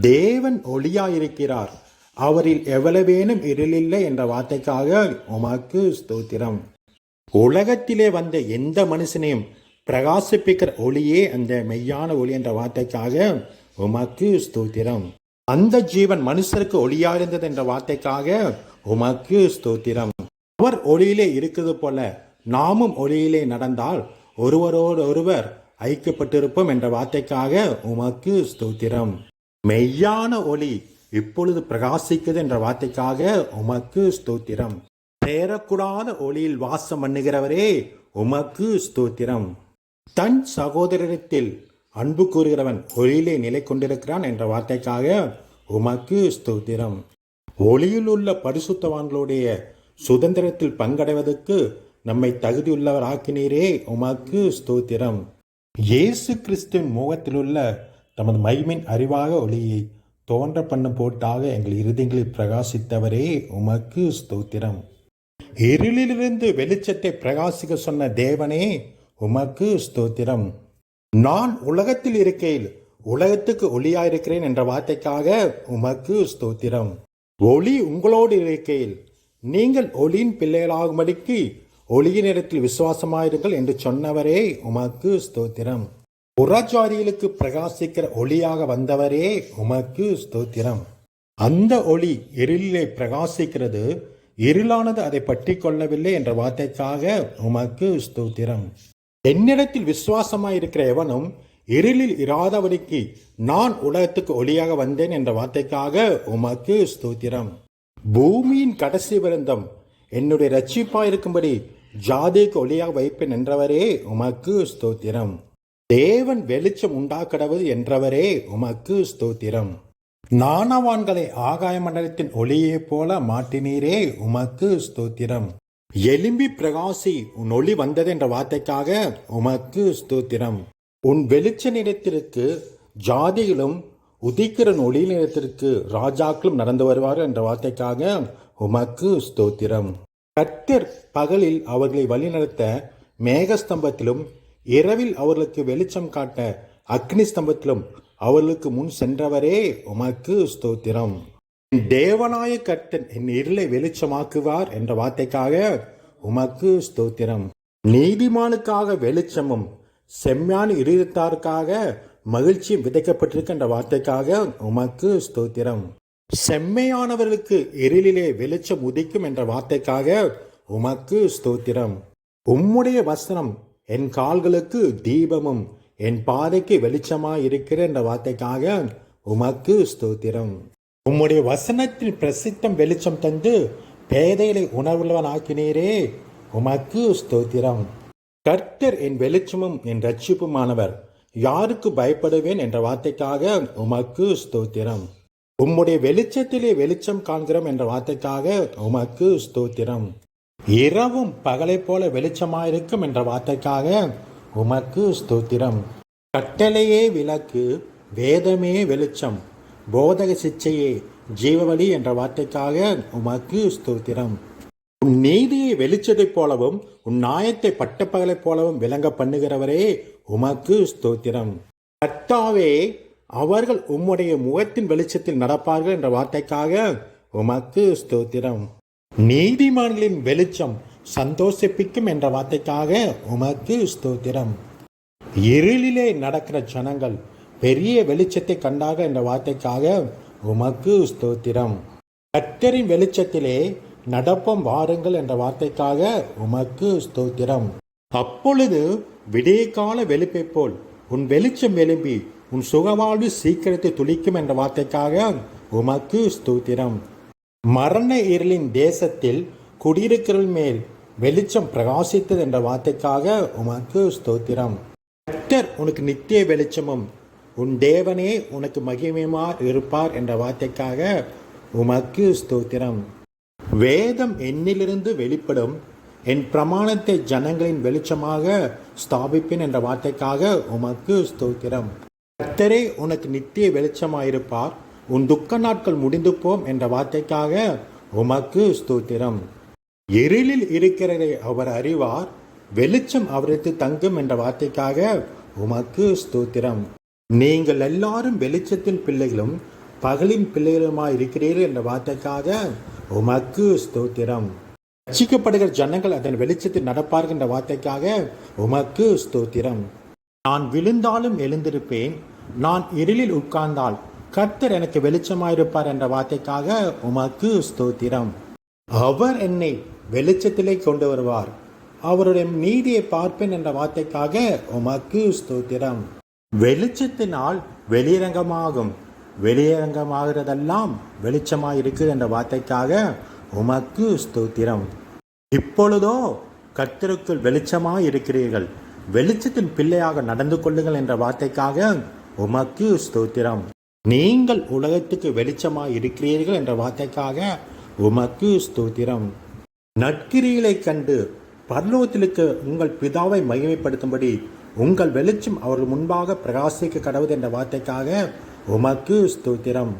தேவன் ஒளியாயிருக்கிறார். அவரில் எவ்வளவேனும் இருளில்லை என்ற வார்த்தைக்காக உமக்கு ஸ்தோத்திரம். உலகத்திலே வந்த எந்த மனுஷனையும் பிரகாசிப்பிக்கிற ஒளியே அந்த மெய்யான ஒளி என்ற வார்த்தைக்காக உமக்கு ஸ்தோத்திரம். அந்த ஜீவன் மனுஷருக்கு ஒளியாயிருந்தது என்ற வார்த்தைக்காக உமக்கு ஸ்தோத்திரம். அவர் ஒளியிலே இருக்கிறது போல நாமும் ஒளியிலே நடந்தால் ஒருவரோடு ஒருவர் ஐக்கியப்பட்டிருப்போம் என்ற வார்த்தைக்காக உமக்கு ஸ்தோத்திரம். மெய்யான ஒளி இப்பொழுது பிரகாசிக்குது என்ற வார்த்தைக்காக உமக்கு ஸ்தோத்திரம். சேரக்கூடாத ஒளியில் வாசம் பண்ணுகிறவரே உமக்கு ஸ்தோத்திரம். தன் சகோதரத்தில் அன்பு கூறுகிறவன் ஒளியிலே நிலை கொண்டிருக்கிறான் என்ற வார்த்தைக்காக உமக்கு ஸ்தோத்திரம். ஒளியில் உள்ள பரிசுத்தவான்களுடைய சுதந்திரத்தில் பங்கடைவதற்கு நம்மை தகுதியுள்ளவராக்கினீரே உமக்கு ஸ்தோத்திரம். இயேசு கிறிஸ்துவின் முகத்திலுள்ள தமது மைமின் அறிவாக ஒளியை தோன்ற பண்ணும் போட்டாக எங்கள் இருதயங்களில் பிரகாசித்தவரே உமக்கு ஸ்தோத்திரம். இருளிலிருந்து வெளிச்சத்தை பிரகாசிக்க சொன்ன தேவனே உமக்கு ஸ்தோத்திரம். நான் உலகத்தில் இருக்கையில் உலகத்துக்கு ஒளியாயிருக்கிறேன் என்ற வார்த்தைக்காக உமக்கு ஸ்தோத்திரம். ஒளி உங்களோடு இருக்கையில் நீங்கள் ஒளியின் பிள்ளைகளாகும்படிக்கு ஒளியினிடத்தில் விசுவாசமாயிருங்கள் என்று சொன்னவரே உமக்கு ஸ்தோத்திரம். புறஜாதிகளுக்கு பிரகாசிக்கிற ஒளியாக வந்தவரே உமக்கு ஸ்தோத்திரம். அந்த ஒளி இருளிலே பிரகாசிக்கிறது இருளானது அதை பற்றி கொள்ளவில்லை என்ற வார்த்தைக்காக உமக்கு ஸ்தோத்திரம். என்னிடத்தில் விசுவாசமாயிருக்கிற எவனும் இருளில் இராதவனுக்கு நான் உலகத்துக்கு ஒளியாக வந்தேன் என்ற வார்த்தைக்காக உமக்கு ஸ்தோத்திரம். பூமியின் கடைசி விருந்தம் என்னுடைய ரட்சிப்பாயிருக்கும்படி ஜாதிக்கு ஒளியாக வைப்பேன் என்றவரே உமக்கு ஸ்தோத்திரம். தேவன் வெளிச்சம் உண்டாக்கடவது என்றவரே உமக்கு ஸ்தோத்திரம். நாணவான்களை ஆகாய மண்டலத்தின் ஒளியைப் போல மாட்டினீரே உமக்கு ஸ்தோத்திரம். எலும்பி பிரகாசி உன் ஒளி வந்தது என்ற வார்த்தைக்காக உமக்கு ஸ்தோத்திரம். உன் வெளிச்ச நிறத்திற்கு ஜாதிகளும் உதிக்கிற ஒளி நிறத்திற்கு ராஜாக்களும் நடந்து வருவார் என்ற வார்த்தைக்காக உமக்கு ஸ்தோத்திரம். கத்தர் பகலில் அவர்களை வழிநடத்த மேகஸ்தம்பத்திலும் இரவில் அவர்களுக்கு வெளிச்சம் காட்ட அக்னி ஸ்தம்பத்திலும் அவர்களுக்கு முன் சென்றவரே உமக்கு ஸ்தோத்திரம். தேவனாய கர்த்தன் என் இருளை வெளிச்சமாக்குவார் என்ற வார்த்தைக்காக உமக்கு ஸ்தோத்திரம். நீதிமானுக்காக வெளிச்சமும் செம்மையான இருதத்தாருக்காக மகிழ்ச்சியும் விதைக்கப்பட்டிருக்கின்ற வார்த்தைக்காக உமக்கு ஸ்தோத்திரம். செம்மையானவர்களுக்கு இருளிலே வெளிச்சம் உதிக்கும் என்ற வார்த்தைக்காக உமக்கு ஸ்தோத்திரம். உம்முடைய வசனம் என் கால்களுக்கு தீபமும் என் பாதைக்கு வெளிச்சமாக இருக்கிற என்ற வார்த்தைக்காக உமக்கு ஸ்தோத்திரம். உம்முடைய வசனத்தில் பிரசித்தம் வெளிச்சம் தந்து பேதைகளை உணர்வுள்ளவன் ஆக்கினீரே உமக்கு ஸ்தோத்திரம். கர்த்தர் என் வெளிச்சமும் என் ரட்சிப்புமானவர் யாருக்கு பயப்படுவேன் என்ற வார்த்தைக்காக உமக்கு ஸ்தோத்திரம். உம்முடைய வெளிச்சத்திலே வெளிச்சம் காண்கிறோம் என்ற வார்த்தைக்காக உமக்கு ஸ்தோத்திரம். இரவும் பகலைப் போல வெளிச்சமாயிருக்கும் என்ற வார்த்தைக்காக உமக்கு ஸ்தோத்திரம். கட்டளையே விளக்கு வேதமே வெளிச்சம் போதக சிச்சையே ஜீவவழி என்ற வார்த்தைக்காக உமக்கு ஸ்தோத்திரம். உன் நீதியை வெளிச்சத்தைப் போலவும் உன் நாயத்தை பட்டப்பகலைப் போலவும் விளங்க பண்ணுகிறவரே உமக்கு ஸ்தோத்திரம். கர்த்தாவே அவர்கள் உம்முடைய முகத்தின் வெளிச்சத்தில் நடப்பார்கள் என்ற வார்த்தைக்காக உமக்கு ஸ்தோத்திரம். நீதிமான்களின் வெளிச்சம் சந்தோஷிப்பிக்கும் என்ற வார்த்தைக்காக உமக்கு ஸ்தோத்திரம். இருளிலே நடக்கிற ஜனங்கள் பெரிய வெளிச்சத்தை கண்டாக என்ற வார்த்தைக்காக உமக்கு ஸ்தோத்திரம். கத்தரின் வெளிச்சத்திலே நடப்பம் வாருங்கள் என்ற வார்த்தைக்காக உமக்கு ஸ்தோத்திரம். அப்பொழுது விடியகால வெளிப்பை போல் உன் வெளிச்சம் எழும்பி உன் சுகவாழ்வு சீக்கிரத்தை துளிக்கும் என்ற வார்த்தைக்காக உமக்கு ஸ்தோத்திரம். மரண இருளின் தேசத்தில் குடியிருக்கிற மேல் வெளிச்சம் பிரகாசித்தது என்ற வார்த்தைக்காக உமக்கு ஸ்தோத்திரம். கர்த்தர் உனக்கு நித்திய வெளிச்சமும் உன் தேவனே உனக்கு மகிமையுமா இருப்பார் என்ற வார்த்தைக்காக உமக்கு ஸ்தோத்திரம். வேதம் என்னிலிருந்து வெளிப்படும் என் பிரமாணத்தை ஜனங்களின் வெளிச்சமாக ஸ்தாபிப்பேன் என்ற வார்த்தைக்காக உமக்கு ஸ்தோத்திரம். கர்த்தரே உனக்கு நித்திய வெளிச்சமாயிருப்பார் உன் துக்க நாட்கள் முடிந்து போம் என்ற வார்த்தைக்காக உமக்கு ஸ்தூத்திரம். இருளில் இருக்கிறதை அவர் அறிவார் வெளிச்சம் அவருக்கு தங்கும் என்ற வார்த்தைக்காக உமக்கு ஸ்தூத்திரம். நீங்கள் எல்லாரும் வெளிச்சத்தின் பிள்ளைகளும் பகலின் பிள்ளைகளுமாய் இருக்கிறீர்கள் என்ற வார்த்தைக்காக உமக்கு ஸ்தோத்திரம். ரட்சிக்கப்படுகிற ஜனங்கள் அதன் வெளிச்சத்தில் நடப்பார்கள் என்ற வார்த்தைக்காக உமக்கு ஸ்தோத்திரம். நான் விழுந்தாலும் எழுந்திருப்பேன் நான் இருளில் உட்கார்ந்தால் கர்த்தர் எனக்கு வெளிச்சமாயிருப்பார் என்ற வார்த்தைக்காக உமக்கு ஸ்தோத்திரம். அவர் என்னை வெளிச்சத்திலே கொண்டு வருவார் அவருடைய நீதியை பார்ப்பேன் என்ற வார்த்தைக்காக உமக்கு ஸ்தோத்திரம். வெளிச்சத்தினால் வெளியரங்கமாகும். வெளியரங்கமாகிறதெல்லாம் வெளிச்சமாயிருக்கு என்ற வார்த்தைக்காக உமக்கு ஸ்தோத்திரம். இப்பொழுதோ கர்த்தருக்குள் வெளிச்சமாக இருக்கிறீர்கள் வெளிச்சத்தின் பிள்ளையாக நடந்து கொள்ளுங்கள் என்ற வார்த்தைக்காக உமக்கு ஸ்தோத்திரம். நீங்கள் உலகத்துக்கு வெளிச்சமாக இருக்கிறீர்கள் என்ற வார்த்தைக்காக உமக்கு ஸ்தோத்திரம். நற்கிரிகளை கண்டு பர்லோகத்திலுக்கு உங்கள் பிதாவை மகிமைப்படுத்தும்படி உங்கள் வெளிச்சம் அவர்கள் முன்பாக பிரகாசிக்க கடவுது என்ற வார்த்தைக்காக உமக்கு ஸ்தோத்திரம்.